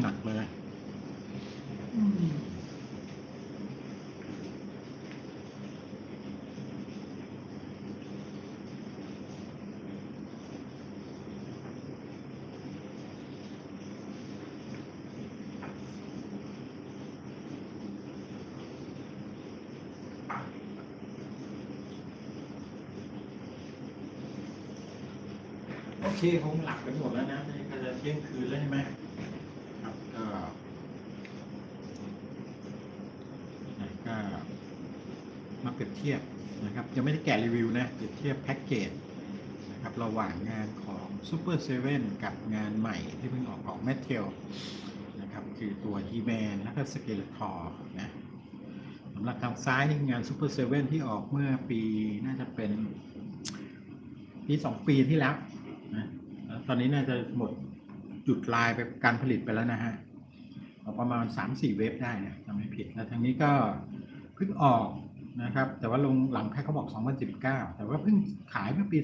หนักเลยโอเคคงหลับกันหมดแล้วนะนี่ก็จะเที่ยงคืนแล้วใช่ไหมครับก็นะก็ มาเปรียบเทียบนะครับยังไม่ได้แกะรีวิวนะเปรียบเทียบแพ็กเกจนะครับระหว่างงานของ Super 7กับงานใหม่ที่เพิ่งออกของ m a t e l นะครับคือตัว He-Man แล้วก็ Skeletor นะสำหรับทางซ้ายนี่คืองาน Super 7ที่ออกเมื่อปีน่าจะเป็นปีสองปีที่แล้วนะตอนนี้น่าจะหมดจุดลายไปการผลิตไปแล้วนะฮะเอาประมาณสามสี่เว็บได้นะจำไม่ผิดแล้วทางนี้ก็เพิ่งออก นะครับ แต่ว่าลงหลังแพ็คเขาบอก 2019 แต่ว่าเพิ่งขายเมื่อปี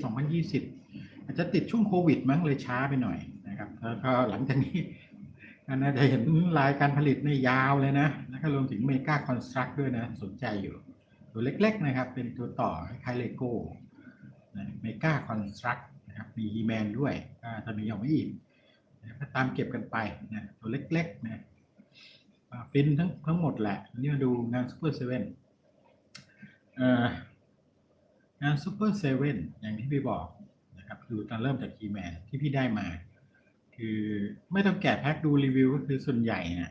2020 อาจจะติดช่วงโควิดมั้งเลยช้าไปหน่อยนะครับ แล้วก็หลังจากนี้ก็น่าจะเห็นลายการผลิตในยาวเลยนะ แล้วก็รวมถึงเมกาคอนสตรักด้วยนะ สนใจอยู่ ตัวเล็กๆนะครับ เป็นตัวต่อคล้ายเลโก้เมกาคอนสตรักนะครับ มีฮีแมนด้วยก็จะมีออกมาอีกนะก็ตามเก็บกันไปนะตัวเล็กๆนะฟินทั้งทั้งหมดแหละ นี่มาดูงานซูเปอร์เซเว่น งานซูเปอร์เซเว่นอย่างที่พี่บอกนะครับดูตอนเริ่มจากฮีแมนที่พี่ได้มา คือไม่ต้องแกะแพ็คดูรีวิวก็คือส่วนใหญ่นะ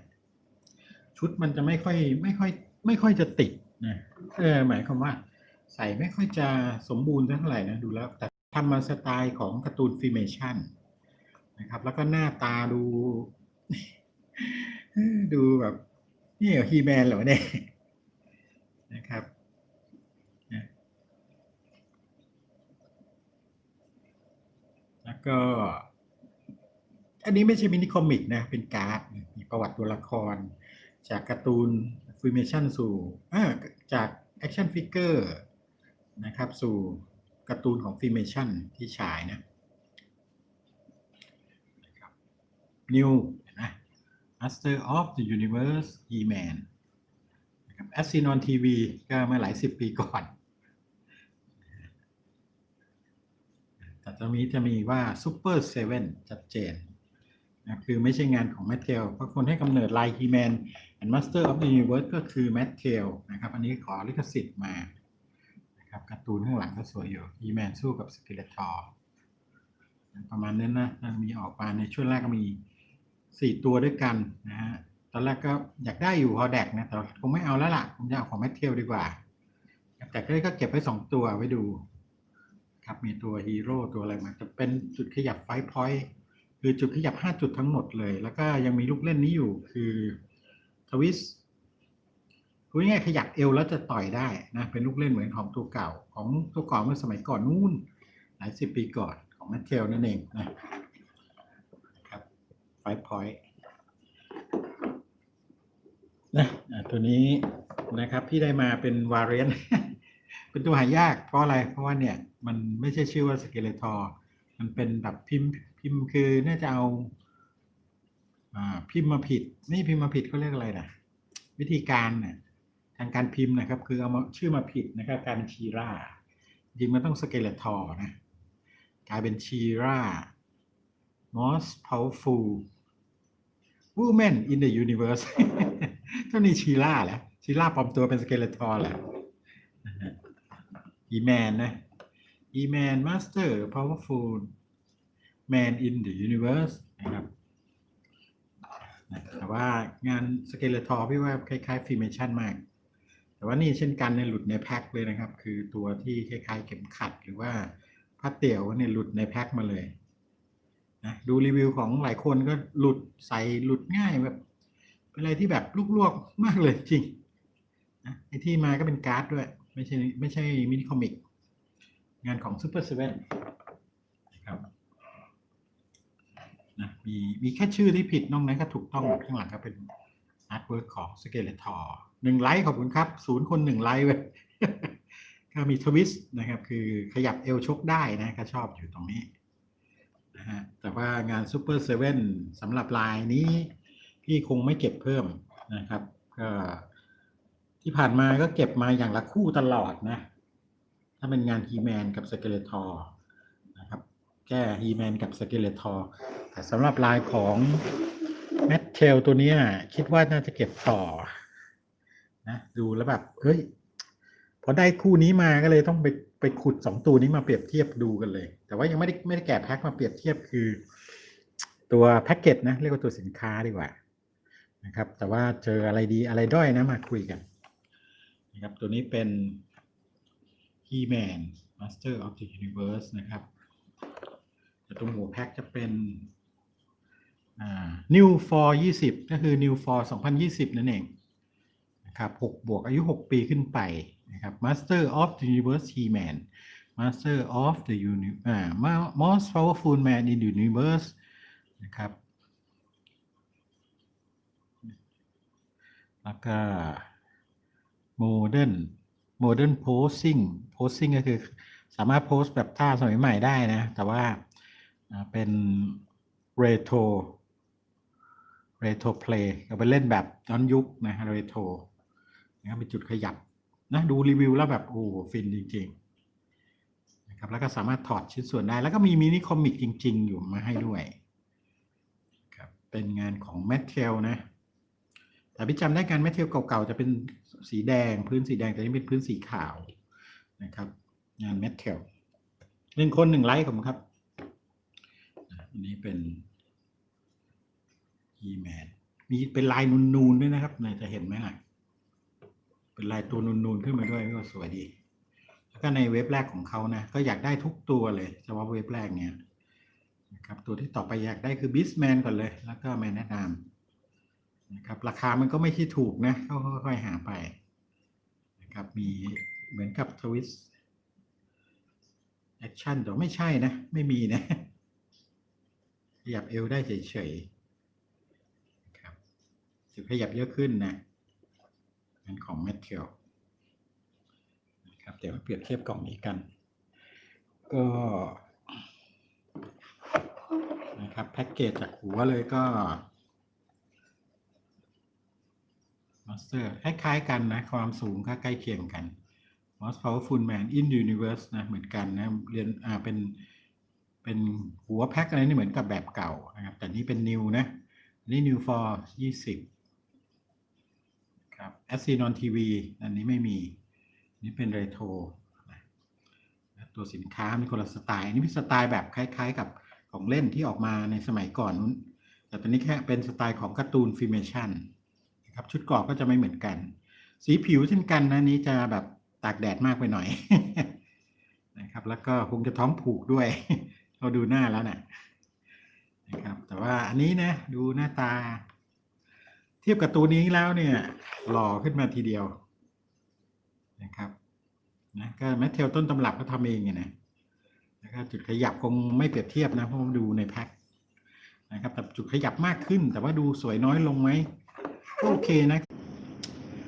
ชุดมันจะไม่ค่อยไม่ค่อย ไม่ค่อยจะติดนะเออหมายความว่า ใส่ไม่ค่อยจะสมบูรณ์เท่าไหร่นะดูแล้ว แต่ทำมาสไตล์ของการ์ตูนฟิเมชั่นนะครับ แล้วก็หน้าตาดูดูแบบนี่เหรอฮีแมนเหรอเนี่ยนะครับนะแล้ว ก็อันนี้ไม่ใช่มินิคอมิกนะ เป็นการ์ด มีประวัติตัวละคร จากการ์ตูนฟิเมชันสู่จากแอคชั่นฟิกเกอร์นะครับ สู่การ์ตูนของฟิเมชันที่ฉายนะนิวนะ Master of the Universe E-Man นะครับ a s i n on TV ก็เมื่อหลายสิบปีก่อน แตรงนี้จะมีว่า Super 7ชัดเจนนะคือไม่ใช่งานของ m a t t e l เพราะคนให้กำเนิดไลาย He-Man and Master of the Universe ก็คือ m a t t e l นะครับอันนี้ขอลิขสิทธิ์มานะครับการ์ตูนข้างหลังก็สวยอยู่ He-Man สู้กับ Skeletor ประมาณนั้นนะมันมีออกมาในช่วงแรกก็มี 4 ตัวด้วยกันนะฮะตอนแรกก็อยากได้อยู่ฮอแดกนะแต่คงไม่เอาแล้วล่ะผมจะเอาของ m a t t e l ดีกว่า แต่ก็ก็เก็บไว้ 2 ตัวไว้ดู ครับมีตัวฮีโร่ตัวอะไรมาจะเป็นจุดขยับไฟพอยต์คือจุดขยับ 5 จุดทั้งหมดเลย แล้วก็ยังมีลูกเล่นนี้อยู่คือทวิสพูดง่ายขยับเอวแล้วจะต่อยได้นะเป็นลูกเล่นเหมือนของตัวเก่าของตัวก่อนเมื่อสมัยก่อนนู่นหลายสิบปีก่อนของแมทเทลนั่นเองนะครับไฟพอยต์นะอะตัวนี้นะครับที่ได้มาเป็นวาเรียน เป็นตัวหายากเพราะอะไร เพราะว่าเนี่ยมันไม่ใช่ชื่อว่าสเกเลทอร์มันเป็นแบบพิมพ์พิมพ์คือน่าจะเอาอ่าพิมพ์มาผิดไม่พิมพ์มาผิดเขาเรียกอะไรนะวิธีการเนี่ยทางการพิมพ์นะครับ คือเอามาชื่อมาผิดนะครับ กายเป็นชีราจริงมันต้องสเกเลทอร์นะกลายเป็นชีรา most powerful woman in the universe เท่านี้ชีราแหละชีราปลอมตัวเป็นสเกเลทอร์แหละ อีแมนนะอีแมนมาสเตอร์ powerful man in the universe นะครับแต่ว่างานสเกลเลทอร์พี่ว่าคล้ายๆฟิเมชันมาก แต่ว่านี่เช่นกันในยหลุดในแพ็คเลยนะครับ คือตัวที่คล้ายๆเข็มขัดหรือว่าผ้าเตี่ยวเนี่ยหลุดในแพ็คมาเลยนะดูรีวิวของหลายคนก็หลุดใส่หลุดง่ายแบบเป็นอะไรที่แบบลวกๆมากเลยจริงนะไอที่มาก็เป็นการ์ดด้วย ไม่ใช่ไม่ใช่มินิคอมิก งานของ Super 7นนะครับนะมีมีแค่ชื่อที่ผิดนอกนั้นก็ถูกต้องข้างหลังก็เป็นอาร์ตเวิร์กของ Skeletor หนึ่งไลค์ขอบคุณครับ ศูนย์คนหนึ่งไลค์เว้ยก็มีทวิสต์นะครับ คือขยับเอวชกได้นะก็ชอบอยู่ตรงนี้นะฮะแต่ว่างานซูเปอร์เซเว่นสำหรับลายนี้ พี่คงไม่เก็บเพิ่มนะครับ ก็ ที่ผ่านมาก็เก็บมาอย่างละคู่ตลอดนะ ถ้าเป็นงานฮีแมนกับสเกเลทอร์นะครับ แก้ฮีแมนกับสเกเลทอร์แต่สำหรับลายของแมทเทลตัวนี้คิดว่าน่าจะเก็บต่อนะดูแล้วแบบเฮ้ย พอได้คู่นี้มาก็เลยต้องไปไปขุดสองตัวนี้มาเปรียบเทียบดูกันเลย แต่ว่ายังไม่ได้ไม่ได้แกะแพ็คมาเปรียบเทียบคือ ตัวแพ็กเกจนะ เรียกว่าตัวสินค้าดีกว่านะครับ แต่ว่าเจออะไรดีอะไรด้อยนะมาคุยกัน นะครับตัวนี้เป็น He-Man Master of the Universe นะครับแต่ตรงหัวแพ็คจะเป็นอ่า New for 20 ก็คือ New for 2020 นั่นเองนะครับ6บวกอายุ 6 ปีขึ้นไปนะครับ Master of the Universe He-Man Master of the Uni อ่า Most Powerful Man in the Universe นะครับแล้วก็ Modern Modern Posing Posing ก็คือสามารถโพสแบบท่าสมัยใหม่ได้นะ แต่ว่าเป็น Retro Retro Play เอาไปเล่นแบบย้อนยุคนะ Retro นะครับเป็นจุดขยับนะดูรีวิวแล้วแบบโอ้ฟินจริงๆนะครับแล้วก็สามารถถอดชิ้นส่วนได้ แล้วก็มีมินิคอมิกจริง ๆ อยู่มาให้ด้วยครับเป็นงานของแมทเทลนะ พี่จำได้งานแมทเทลเก่าๆจะเป็นสีแดงพื้นสีแดงแต่นี่เป็นพื้นสีขาวนะครับ งานแมทเทลหนึ่งคนหนึ่งไลค์ผมครับ อันนี้เป็น e m a n มีเป็นลายนูนๆด้วยนะครับนายจะเห็นไหมล่ะ เป็นลายตัวนูนๆขึ้นมาด้วยก็สวยดี แล้วก็ในเว็บแรกของเขานะ ก็อยากได้ทุกตัวเลยเฉพาะเว็บแรกเนี่ยนะครับตัวที่ต่อไปอยากได้คือ b i s m a n ก่อนเลย แล้วก็แมนแนะนำ นะครับราคามันก็ไม่ใช่ถูกนะก็ค่อยๆหาไปนะครับมีเหมือนกับทวิสแอคชั่นแต่ไม่ใช่นะ ไม่มีนะขยับเอวได้เฉยๆนะครับจะขยับเยอะขึ้นนะเป็นของแมทเทลนะครับเดี๋ยวมาเปรียบเทียบกล่องนี้กัน ก็นะครับแพ็กเกจจากหัวเลยก็ มาสเตอร์คล้ายๆกันนะ ความสูงก็ใกล้เคียงกัน Most Powerful Man in Universe นะ เหมือนกันนะ เรียนอ่าเป็น เป็นหัวแพ็คอะไรนี่เหมือนกับแบบเก่านะครับ แต่นี่เป็น new นะนี่ new for 20 ครับ a s i n o n TV อันนี้ไม่มี นี่เป็น retro ตัวสินค้ามีคนละสไตล์อันนี้เป็นสไตล์แบบคล้าย ๆ กับของเล่นที่ออกมาในสมัยก่อนนู้น แต่ตอนนี้แค่เป็นสไตล์ของการ์ตูนฟิเมชั่น นะครับ ชุดเกรอบก็จะไม่เหมือนกัน สีผิวเช่นกันนะนี้จะแบบตากแดดมากไปหน่อยนะครับ แล้วก็คงจะท้องผูกด้วย เราดูหน้าแล้วนะนะครับ แต่ว่าอันนี้นะ ดูหน้าตา เทียบกับตัวนี้แล้วเนี่ยหล่อขึ้นมาทีเดียวนะครับนะก็แมทเทลต้นตำรับก็ทำเองไงนะนะครับจุดขยับคงไม่เปรียบเทียบนะเพราะว่าดูในแพ็คนะครับแต่จุดขยับมากขึ้น แต่ว่าดูสวยน้อยลงไหม โอเคนะ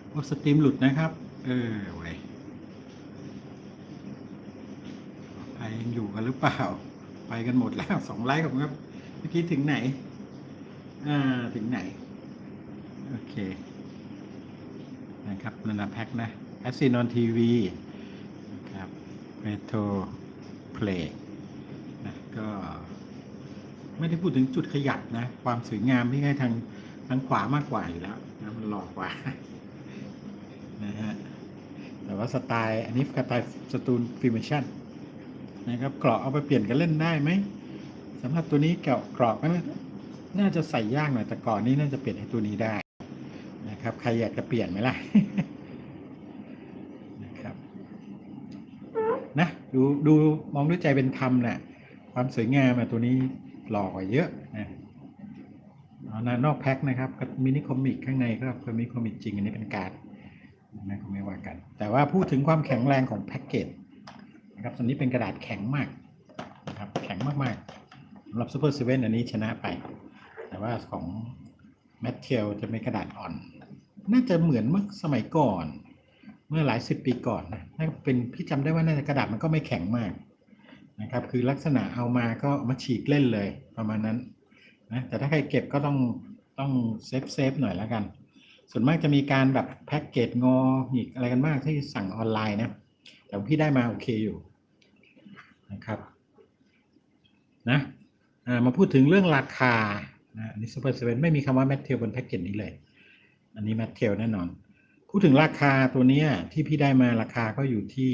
โอ้สตรีมหลุดนะครับ เออเว้ไปยังอยู่กันหรือเปล่า ไปกันหมดแล้วสองไลค์ผมครับ เมื่อกี้ถึงไหน อ่า ถึงไหน โอเค นะครับนันนะแพ็คนะแอสซีนอนทีวีนะครับเมโทรเพลงนะก็ ไม่ได้พูดถึงจุดขยับนะ ความสวยงามที่ให้ทางางขวามากกว่าอยู่แล้วนะมันหลอกกว่านะฮะแต่ว่าสไตล์อันนี้สไตล์สตูนฟิเมชั่นนะครับเกราะเอาไปเปลี่ยนกันเล่นได้ไหมสำหรับตัวนี้เกราะเกราะก็น่าจะใส่ยากหน่อยแต่ก่อนนี้น่าจะเปลี่ยนให้ตัวนี้ได้นะครับใครอยากจะเปลี่ยนไหมล่ะนะครับนะดูดูมองด้วยใจเป็นธรรมนะความสวยงามอะตัวนี้หล่อกว่าเยอะนะ นนอกแพ็คนะครับก็มินิคอมิกข้างในก็เป็นมินิคอมิกจริงอันนี้เป็นการ์ดนะก็ไม่ว่ากัน แต่ว่าพูดถึงความแข็งแรงของแพ็กเกจนะครับตัวนี้เป็นกระดาษแข็งมากนะครับแข็งมากๆสำหรับซูเปอร์เซเว่นอันนี้ชนะไป แต่ว่าของแมทเทลจะเป็นกระดาษอ่อน น่าจะเหมือนเมื่อสมัยก่อน เมื่อหลายสิบปีก่อนนะน่าเป็นพี่จำได้ว่าน่าจะกระดาษมันก็ไม่แข็งมากนะครับคือลักษณะเอามาก็มาฉีกเล่นเลยประมาณนั้น นะแต่ถ้าใครเก็บก็ต้องต้องเซฟเซฟหน่อยแล้วกัน ส่วนมากจะมีการแบบแพ็กเกจงอหงิกอะไรกันมากที่สั่งออนไลน์นะแต่พี่ได้มาโอเคอยู่นะครับนะมาพูดถึงเรื่องราคานะอันนี้ซูเปอร์เซเว่นไม่มีคำว่าแมทเทลบนแพ็กเกจนี้เลย อันนี้แมทเทลแน่นอน พูดถึงราคาตัวเนี้ยที่พี่ได้มาราคาก็อยู่ที่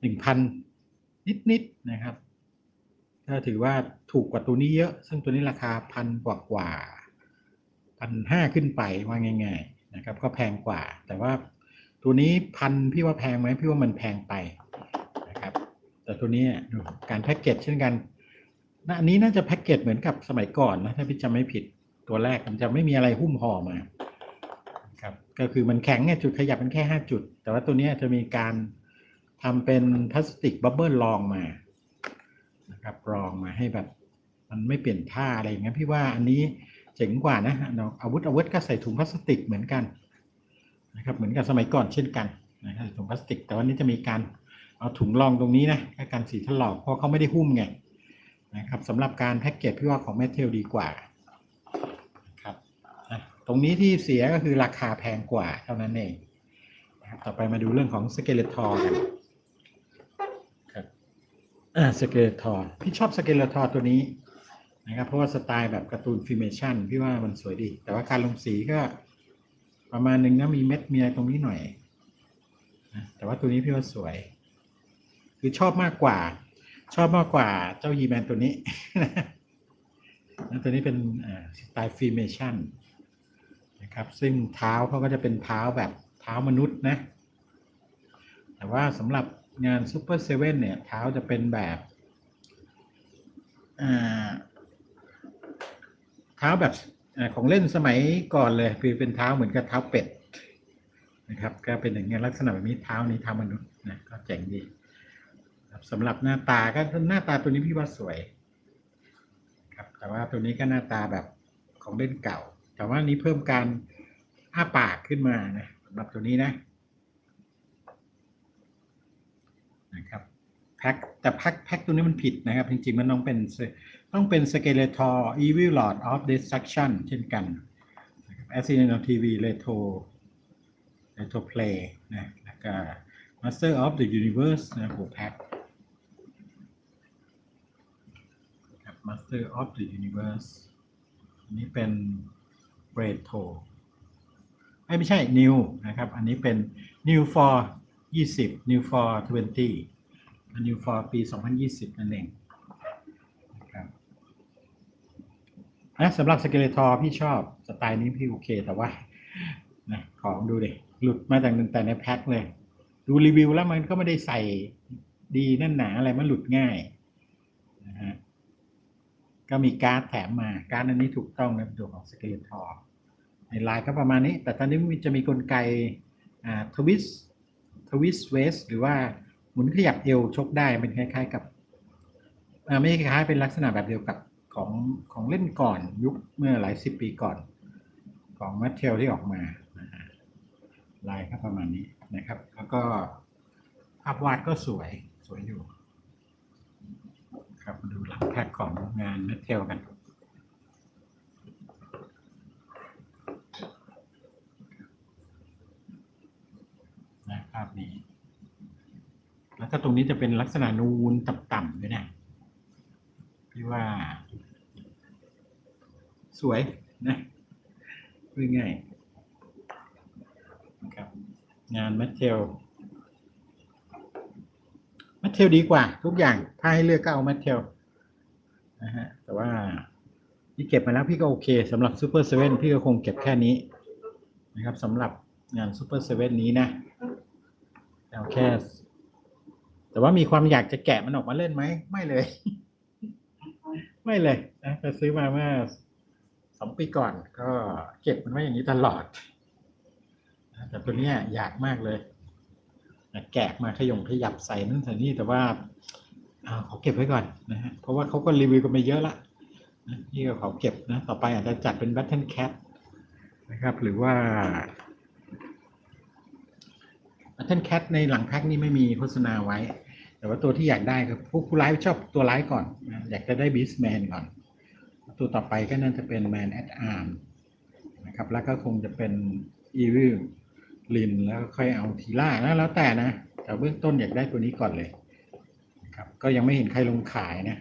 หนึ่งพันนิดๆนะครับ ก็ถือว่าถูกกว่าตัวนี้เยอะ ซึ่งตัวนี้ราคาพันกว่ากว่าพันห้าขึ้นไปว่าง่าย ๆ นะครับ ก็แพงกว่า แต่ว่าตัวนี้พันพี่ว่าแพงไหมพี่ว่ามันแพงไปนะครับ แต่ตัวนี้ดูการแพ็กเกจเช่นกันน่าอันนี้น่าจะแพ็กเกจเหมือนกับสมัยก่อนนะถ้าพี่จำไม่ผิดตัวแรกมันจะไม่มีอะไรหุ้มห่อมาครับก็คือมันแข็งไงจุดขยับมันแค่ 5 จุด แต่ว่าตัวนี้จะมีการทำเป็นพลาสติกบับเบิลรองมา นะครับรองมาให้แบบมันไม่เปลี่ยนท่าอะไรอย่างเงี้ยพี่ว่าอันนี้เจ๋งกว่านะเอาอาวุธอาวุธก็ใส่ถุงพลาสติกเหมือนกันนะครับเหมือนกับสมัยก่อนเช่นกันนะครับถุงพลาสติก แต่ว่านี้จะมีการเอาถุงรองตรงนี้นะการสีถลอกเพราะเขาไม่ได้หุ้มไงนะครับสำหรับการแพ็กเกจพี่ว่าของแมทเทลดีกว่านะครับนะตรงนี้ที่เสียก็คือราคาแพงกว่าเท่านั้นเองนะครับต่อไปมาดูเรื่องของสเกเลทอร์กัน อ่าสเกลทอร์พี่ชอบสเกลทอร์ตัวนี้นะครับเพราะว่าสไตล์แบบการ์ตูนฟิเมชันพี่ว่ามันสวยดี แต่ว่าการลงสีก็ ประมาณหนึ่งนะมีเม็ดมีอะไรตรงนี้หน่อยนะแต่ว่าตัวนี้พี่ว่าสวย คือชอบมากกว่า ชอบมากกว่าเจ้ายีแมนตัวนี้นะตัวนี้เป็นสไตล์ฟิเมชันนะครับซึ่งเท้าเขาก็จะเป็นเท้าแบบเท้ามนุษย์นะ แต่ว่าสำหรับ งานซูเปอร์เซเว่นเนี่ยเท้าจะเป็นแบบเท้าแบบอของเล่นสมัยก่อนเลยคือเป็นเท้าเหมือนกับเท้าเป็ดนะครับ ก็เป็นอย่างเงี้ยลักษณะแบบนี้เท้านี้เท้ามนุษย์นะก็เจ๋งดีสำหรับหน้าตาก็หน้าตาตัวนี้พี่ว่าสวย ครับ แต่ว่าตัวนี้ก็หน้าตาแบบของเล่นเก่า แต่ว่านี้เพิ่มการอ้าปากขึ้นมานะสำหรับตัวนี้นะ นะครับแพ็คแต่แพ็คแพ็คตัวนี้มันผิดนะครับ จริงๆ มันต้องเป็นต้องเป็น Skeletor Evil Lord of Destruction เช่นกันนะครับ Accidental TV Retro Retro Play นะแล้วก็ Master of the Universe นะโหแพ็คครับ Master of the Universe อันนี้เป็น Retro เอ้ยไม่ใช่ New นะครับ อันนี้เป็น New for 20 New for 20 New for ปี 2020 นั่นเองนะครับนะสำหรับ Skeletor พี่ชอบสไตล์นี้พี่โอเคแต่ว่านะของดูดิหลุดมาจากแต่ในแพ็คเลย ดูรีวิวแล้วมันก็ไม่ได้ใส่ดีแนั่นหนาอะไรมันหลุดง่ายนะฮะก็มีการ์ดแถมมาการ์ดอันนี้ถูกต้องในตัวของสเกเลทอร์ในลายก็ประมาณนี้ แต่ตอนนี้มันจะมีกลไกอ่าทวิส ทวิสเวสหรือว่าหมุนขยับเอวชกได้เป็นคล้ายๆกับไม่ใช่คล้ายๆเป็นลักษณะแบบเดียวกับของของเล่นก่อนยุคเมื่อหลายสิบปีก่อน ของแมทเทลที่ออกมานะฮะลายก็ประมาณนี้นะครับ แล้วก็ภาพวาดก็สวยสวยอยู่ ครับมาดูหลังแพ็กของงานเมทเทลกัน นะภาพนี้ แล้วก็ตรงนี้จะเป็นลักษณะนูนต่ำๆด้วยนะพี่ว่า สวยนะพูดง่ายนะครับ งานเมทเทลแมทเทลดีกว่า ทุกอย่างถ้าให้เลือกก็เอาแมทเทลนะฮะแต่ว่าพี่เก็บมาแล้วพี่ก็โอเคสำหรับซูเปอร์เซเว่นพี่ก็คงเก็บแค่นี้นะครับสำหรับงานซูเปอร์เซเว่นนี้นะ เอาแค่แต่ว่ามีความอยากจะแกะมันออกมาเล่นไหม ไม่เลย ไม่เลยนะไปซื้อมาเมื่อสองปีก่อน ก็เก็บมันไว้อย่างนี้ตลอด แต่ตัวเนี้ยอยากมากเลย แกะมาขยงขยับใส่นั่นใส่นี่แต่ว่าอาขอเก็บไว้ก่อนนะฮะเพราะว่าเขาก็รีวิวกันไปเยอะละนะนี่ก็ขอเก็บนะ ต่อไปอาจจะจัดเป็น Battle Cat นะครับ หรือว่า Battle Cat ในหลังแพ็คนี่ไม่มีโฆษณาไว้ แต่ว่าตัวที่อยากได้คือผู้ผู้ร้ายชอบตัวร้ายก่อน อยากจะได้บีสแมนก่อน ตัวต่อไปก็น่าจะเป็นแมนแอดอาร์มนะครับแล้วก็คงจะเป็นอีวิลลินแล้วค่อยเอาทีล่านะแล้วแต่นะ แต่เบื้องต้นอยากได้ตัวนี้ก่อนเลยครับก็ยังไม่เห็นใครลงขายนะ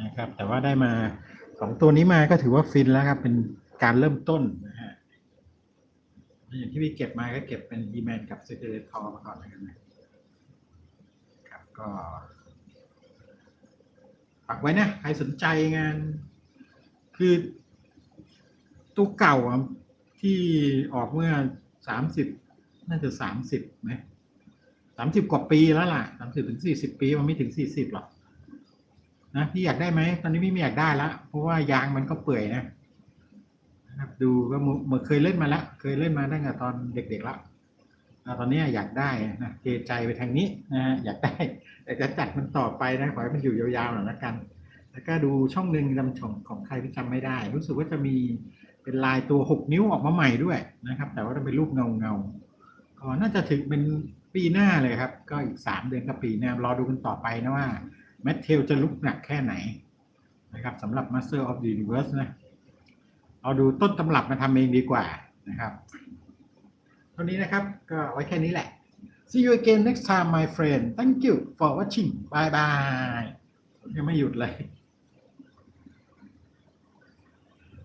นะครับแต่ว่าได้มาสองตัวนี้มาก็ถือว่าฟินแล้วครับเป็นการเริ่มต้นนะ อย่างที่พี่เก็บมาก็เก็บเป็นดีแมนกับเซเ r เลทอมาก่อนนะครับนะครับ ก็ฝากไว้นะ ใครสนใจงาน คือตัวเก่าที่ออกเมื่อสามสิบน่าจะสามสิบไหมสามสิบกว่าปีแล้วล่ะสามสิบถึงสี่สิบปีมันไม่ถึงสี่สิบหรอกนะพี่อยากได้ไหมตอนนี้พี่ไม่อยากได้ละเพราะว่ายางมันก็เปื่อยนะ นะครับดูก็เมื่อเคยเล่นมาแล้ว เคยเล่นมาตั้งแต่ตอนเด็กๆแล้วตอนนี้อยากได้นะเทใจไปทางนี้นะฮะอยากได้แต่จะจัดมันต่อไปนะขอให้มันอยู่ยาวๆหน่อยละกัน แล้วก็ดูช่องหนึ่งจำช่องของใครที่จำไม่ได้ รู้สึกว่าจะมีเป็นลายตัวหกนิ้วออกมาใหม่ด้วยนะครับ แต่ว่าจะเป็นรูปเงาเงาๆก็น่าจะถึงเป็นปีหน้าเลยครับ ก็อีกสามเดือนกับปีหน้ารอดูกันต่อไปนะว่าแมทเทลจะลุกหนักแค่ไหนนะครับสำหรับ Master of the Universe นะ เอาดูต้นตำรับมาทำเองดีกว่านะครับเท่านี้นะครับก็ไว้แค่นี้แหละ See you again next time my friend Thank you for watching Bye bye ยังไม่หยุดเลย